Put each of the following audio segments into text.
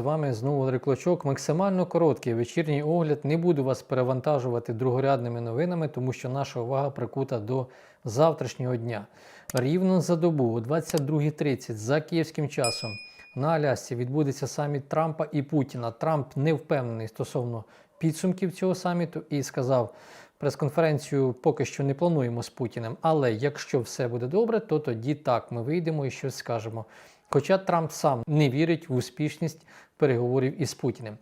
з вами знову Валерій Клочок. Максимально короткий вечірній огляд. Не буду вас перевантажувати другорядними новинами, тому що наша увага прикута до завтрашнього дня. Рівно за добу о 22.30 за київським часом на Алясці відбудеться саміт Трампа і Путіна. Трамп не впевнений стосовно підсумків цього саміту і сказав. Прес-конференцію поки що не плануємо з Путіним, але якщо все буде добре, то тоді так ми вийдемо і щось скажемо. Хоча Трамп сам не вірить в успішність переговорів із Путіним.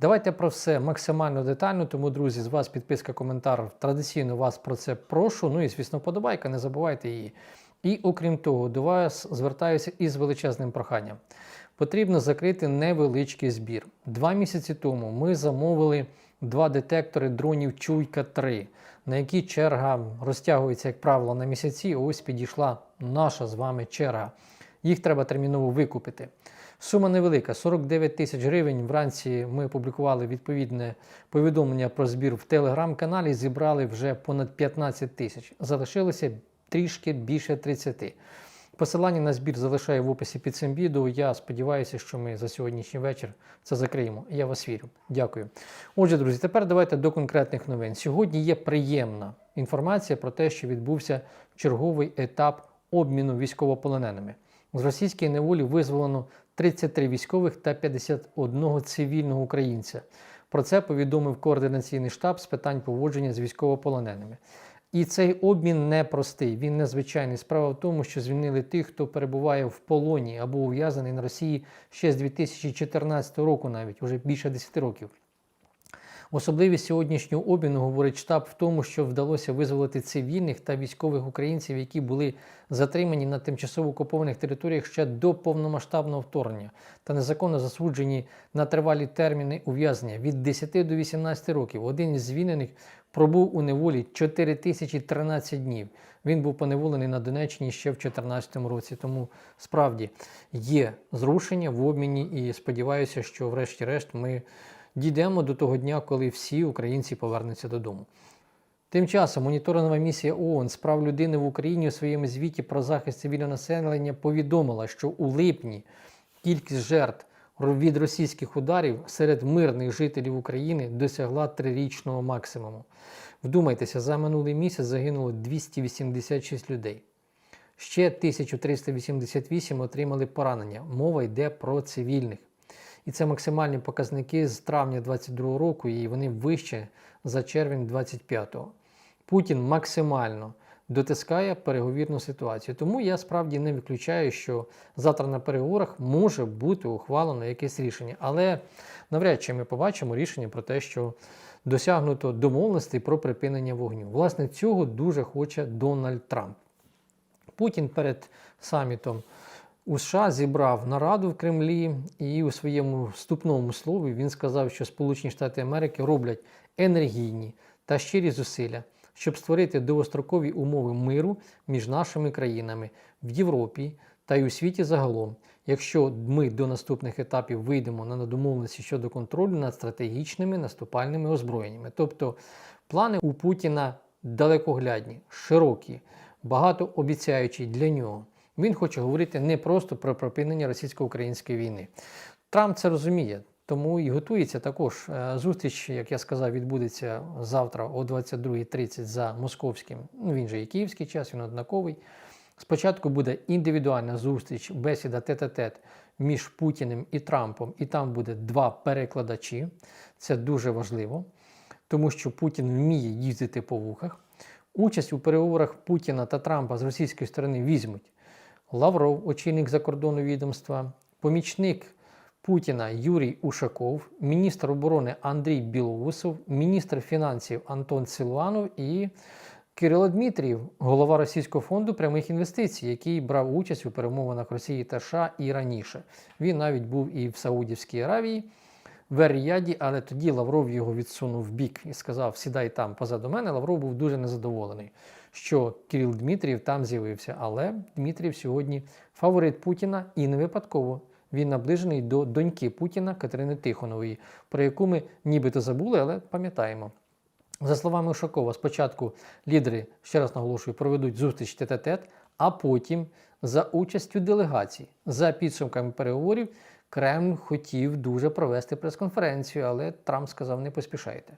Давайте про все максимально детально. Тому, друзі, з вас підписка, коментар. Традиційно вас про це прошу. Ну і звісно, подобайка, не забувайте її. І окрім того, до вас звертаюся із величезним проханням. Потрібно закрити невеличкий збір. Два місяці тому ми замовили два детектори дронів Чуйка 3, на які черга розтягується, як правило, на місяці. Ось підійшла наша з вами черга. Їх треба терміново викупити. Сума невелика 49 тисяч гривень. Вранці ми опублікували відповідне повідомлення про збір в телеграм-каналі. Зібрали вже понад 15 тисяч. Залишилося трішки більше 30. Посилання на збір залишаю в описі під цим відео. Я сподіваюся, що ми за сьогоднішній вечір це закриємо. Я вас вірю. Дякую. Отже, друзі, тепер давайте до конкретних новин. Сьогодні є приємна інформація про те, що відбувся черговий етап обміну військовополоненими. З російської неволі визволено 33 військових та 51 цивільного українця. Про це повідомив координаційний штаб з питань поводження з військовополоненими. І цей обмін непростий, він незвичайний. Справа в тому, що звільнили тих, хто перебуває в полоні або ув'язаний на Росії ще з 2014 року, навіть уже більше 10 років. Особливість сьогоднішнього обміну, говорить штаб, в тому, що вдалося визволити цивільних та військових українців, які були затримані на тимчасово окупованих територіях ще до повномасштабного вторгнення та незаконно засуджені на тривалі терміни ув'язнення від 10 до 18 років. Один із звільнених пробув у неволі 4013 днів. Він був поневолений на Донеччині ще в 2014 році. Тому справді є зрушення в обміні, і сподіваюся, що, врешті-решт, ми дійдемо до того дня, коли всі українці повернуться додому. Тим часом моніторингова місія ООН з прав людини в Україні у своєму звіті про захист цивільного населення повідомила, що у липні кількість жертв від російських ударів серед мирних жителів України досягла трирічного максимуму. Вдумайтеся, за минулий місяць загинуло 286 людей. Ще 1388 отримали поранення. Мова йде про цивільних. І це максимальні показники з травня 2022 року, і вони вище за червень 25-го. Путін максимально дотискає переговірну ситуацію. Тому я справді не виключаю, що завтра на переговорах може бути ухвалено якесь рішення. Але навряд чи ми побачимо рішення про те, що досягнуто домовленостей про припинення вогню. Власне, цього дуже хоче Дональд Трамп. Путін перед самітом. У США зібрав нараду в Кремлі, і у своєму вступному слові він сказав, що Сполучені Штати Америки роблять енергійні та щирі зусилля, щоб створити довгострокові умови миру між нашими країнами в Європі та й у світі загалом, якщо ми до наступних етапів вийдемо на домовленості щодо контролю над стратегічними наступальними озброєннями. Тобто плани у Путіна далекоглядні, широкі, багатообіцяючі для нього. Він хоче говорити не просто про припинення російсько-української війни. Трамп це розуміє, тому і готується також. Е, зустріч, як я сказав, відбудеться завтра о 22.30 за московським. Ну він же і київський час, він однаковий. Спочатку буде індивідуальна зустріч, бесіда тет-а-тет між Путіним і Трампом, і там буде два перекладачі. Це дуже важливо, тому що Путін вміє їздити по вухах. Участь у переговорах Путіна та Трампа з російської сторони візьмуть. Лавров, очільник закордонного відомства, помічник Путіна Юрій Ушаков, міністр оборони Андрій Білоусов, міністр фінансів Антон Силуанов і Кирило Дмитрієв, голова Російського фонду прямих інвестицій, який брав участь у перемовинах Росії та США і раніше. Він навіть був і в Саудівській Аравії. В Ер-Ріаді, але тоді Лавров його відсунув в бік і сказав: Сідай там позаду мене. Лавров був дуже незадоволений що Кирил Дмитрієв там з'явився. Але Дмитрієв сьогодні фаворит Путіна і не випадково. Він наближений до доньки Путіна Катерини Тихонової, про яку ми нібито забули, але пам'ятаємо. За словами Ушакова, спочатку лідери, ще раз наголошую, проведуть зустріч тет-а-тет, а потім за участю делегацій, за підсумками переговорів, Кремль хотів дуже провести прес-конференцію, але Трамп сказав: не поспішайте.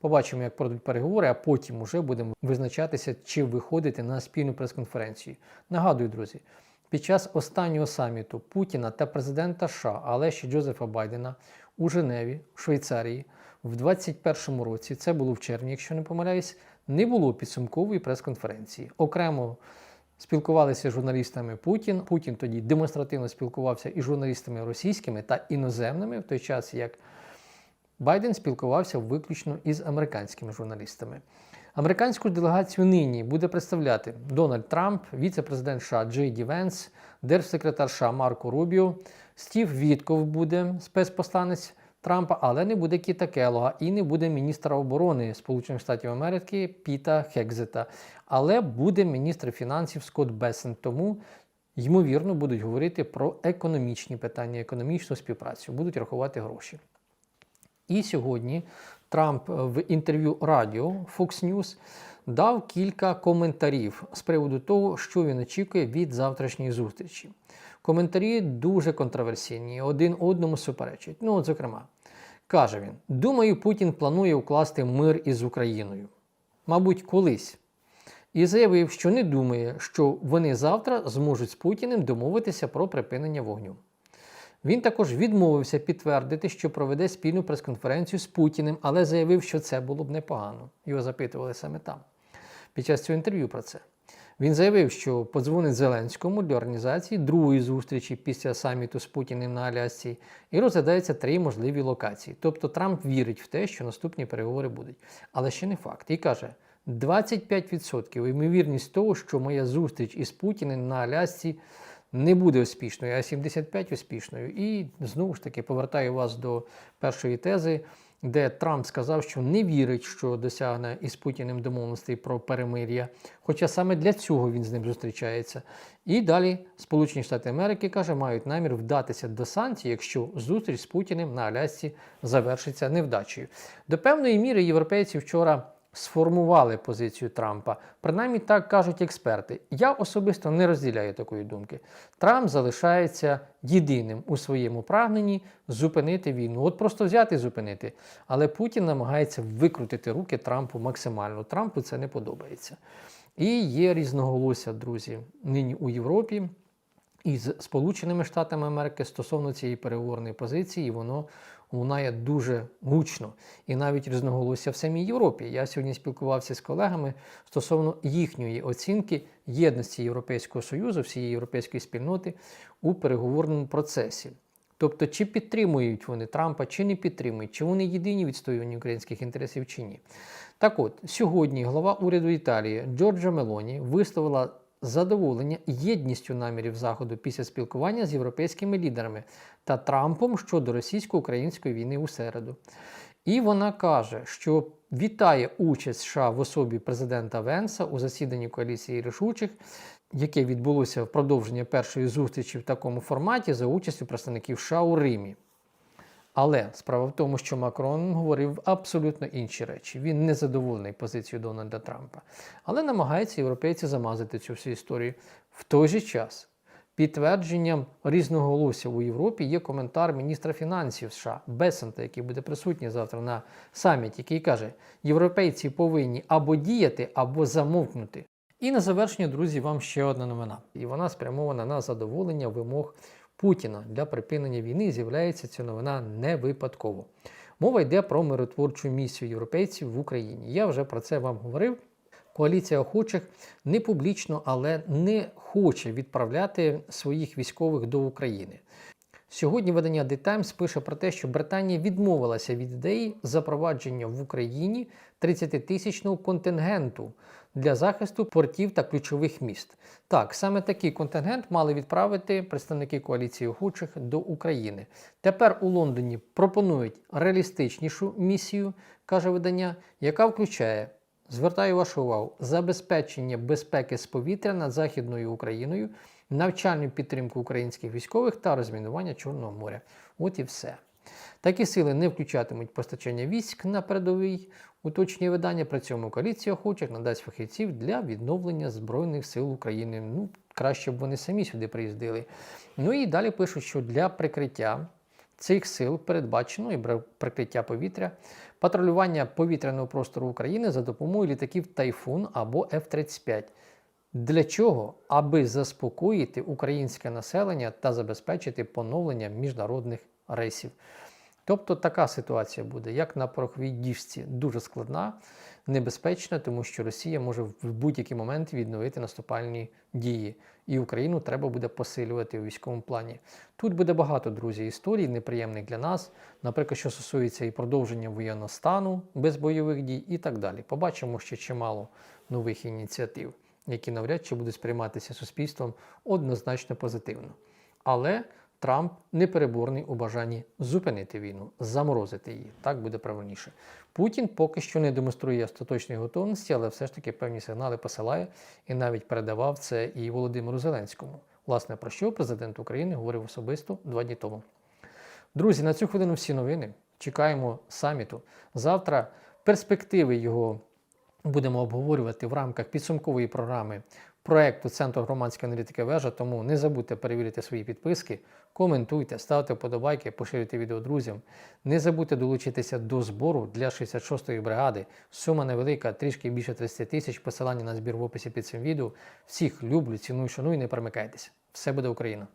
Побачимо, як пройдуть переговори, а потім уже будемо визначатися, чи виходити на спільну прес-конференцію. Нагадую, друзі, під час останнього саміту Путіна та президента США, але ще Джозефа Байдена у Женеві, в Швейцарії, в 2021 році, це було в червні, якщо не помиляюсь, не було підсумкової прес-конференції. Окремо спілкувалися з журналістами Путін. Путін тоді демонстративно спілкувався із журналістами російськими та іноземними, в той час як Байден спілкувався виключно із американськими журналістами. Американську делегацію нині буде представляти Дональд Трамп, віце-президент США Джей Ді Венс, держсекретар США Марко Рубіо, Стів Вітков буде спецпосланець Трампа, але не буде Кіта Келога і не буде міністра оборони Сполучених Штатів Америки Піта Хекзета, але буде міністр фінансів Скотт Бесен. Тому ймовірно будуть говорити про економічні питання, економічну співпрацю, будуть рахувати гроші. І сьогодні Трамп в інтерв'ю радіо Fox News дав кілька коментарів з приводу того, що він очікує від завтрашньої зустрічі. Коментарі дуже контроверсійні, один одному суперечать. Ну, от, зокрема, каже він: Думаю, Путін планує укласти мир із Україною. Мабуть, колись. І заявив, що не думає, що вони завтра зможуть з Путіним домовитися про припинення вогню. Він також відмовився підтвердити, що проведе спільну прес-конференцію з Путіним, але заявив, що це було б непогано. Його запитували саме там. Під час цього інтерв'ю про це. Він заявив, що подзвонить Зеленському для організації другої зустрічі після саміту з Путіним на Алясці і розглядаються три можливі локації. Тобто Трамп вірить в те, що наступні переговори будуть. Але ще не факт. І каже: 25% ймовірність того, що моя зустріч із Путіним на Алясці не буде успішною, а 75% успішною. І знову ж таки повертаю вас до першої тези, де Трамп сказав, що не вірить, що досягне із Путіним домовленостей про перемир'я. Хоча саме для цього він з ним зустрічається. І далі Сполучені Штати Америки каже, мають намір вдатися до санкцій, якщо зустріч з Путіним на Алясці завершиться невдачею. До певної міри європейці вчора сформували позицію Трампа. Принаймні так кажуть експерти. Я особисто не розділяю такої думки. Трамп залишається єдиним у своєму прагненні зупинити війну. От просто взяти і зупинити. Але Путін намагається викрутити руки Трампу максимально. Трампу це не подобається. І є різноголосся, друзі, нині у Європі. Із Сполученими Штатами Америки стосовно цієї переговорної позиції, воно лунає дуже гучно і навіть різноголосся в самій Європі. Я сьогодні спілкувався з колегами стосовно їхньої оцінки єдності Європейського Союзу, всієї європейської спільноти у переговорному процесі. Тобто, чи підтримують вони Трампа, чи не підтримують, чи вони єдині відстоювання українських інтересів, чи ні. Так от, сьогодні глава уряду Італії Джорджа Мелоні висловила задоволення єдністю намірів Заходу після спілкування з європейськими лідерами та Трампом щодо російсько-української війни у середу. І вона каже, що вітає участь США в особі президента Венса у засіданні коаліції рішучих, яке відбулося в продовження першої зустрічі в такому форматі за участю представників США у Римі. Але справа в тому, що Макрон говорив абсолютно інші речі. Він не задоволений позицією Дональда Трампа, але намагається європейці замазати цю всю історію. В той же час підтвердженням різноголосся у Європі є коментар міністра фінансів США Бесента, який буде присутній завтра на саміті, який каже: європейці повинні або діяти, або замовкнути. І на завершення, друзі, вам ще одна новина. І вона спрямована на задоволення вимог Путіна для припинення війни з'являється ця новина не випадково. Мова йде про миротворчу місію європейців в Україні. Я вже про це вам говорив. Коаліція охочих не публічно, але не хоче відправляти своїх військових до України. Сьогодні видання The Times пише про те, що Британія відмовилася від ідеї запровадження в Україні 30-тисячного контингенту для захисту портів та ключових міст. Так, саме такий контингент мали відправити представники коаліції охочих до України. Тепер у Лондоні пропонують реалістичнішу місію, каже видання, яка включає. Звертаю вашу увагу, забезпечення безпеки з повітря над Західною Україною, навчальну підтримку українських військових та розмінування Чорного моря. От і все. Такі сили не включатимуть постачання військ на передовий уточнює видання. При цьому коаліція охочих надасть фахівців для відновлення Збройних сил України. Ну, краще б вони самі сюди приїздили. Ну і далі пишуть, що для прикриття цих сил передбачено і прикриття повітря, патрулювання повітряного простору України за допомогою літаків Тайфун або F-35. Для чого? Аби заспокоїти українське населення та забезпечити поновлення міжнародних рейсів. Тобто така ситуація буде, як на пороховій діжці, дуже складна, небезпечна, тому що Росія може в будь-який момент відновити наступальні дії, і Україну треба буде посилювати у військовому плані. Тут буде багато, друзі, історій, неприємних для нас, наприклад, що стосується і продовження воєнного стану без бойових дій, і так далі. Побачимо ще чимало нових ініціатив, які навряд чи будуть сприйматися суспільством однозначно позитивно. Але Трамп непереборний у бажанні зупинити війну, заморозити її. Так буде правильніше. Путін поки що не демонструє остаточної готовності, але все ж таки певні сигнали посилає і навіть передавав це і Володимиру Зеленському. Власне, про що президент України говорив особисто два дні тому. Друзі, на цю хвилину всі новини. Чекаємо саміту. Завтра перспективи його будемо обговорювати в рамках підсумкової програми проекту Центру громадської аналітики вежа. Тому не забудьте перевірити свої підписки, коментуйте, ставте вподобайки, поширюйте відео друзям. Не забудьте долучитися до збору для 66-ї бригади. Сума невелика, трішки більше 30 тисяч. Посилання на збір в описі під цим відео. Всіх люблю, ціную, шаную, не перемикайтеся. Все буде Україна!